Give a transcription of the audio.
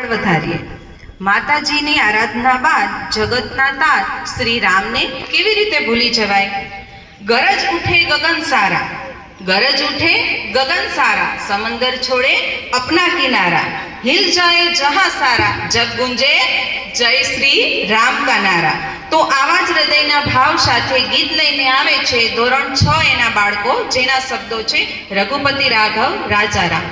વધારીએ. માતાજીની આરાધના બાદ જગતના તાત શ્રી રામને કેવી રીતે ભૂલી જવાય? ગરજ ઉઠે ગગન સારા. ગરજ ઉઠે ગગન સારા. સમંદર છોડે અપના કિનારા. હિલ જાય જહા સારા. જગ ગુંજે જય શ્રી રામ કા નારા. તો આવા જ હૃદયના ભાવ સાથે ગીત લઈને આવે છે ધોરણ છ એના બાળકો, જેના શબ્દો છે રઘુપતિ રાઘવ રાજારામ.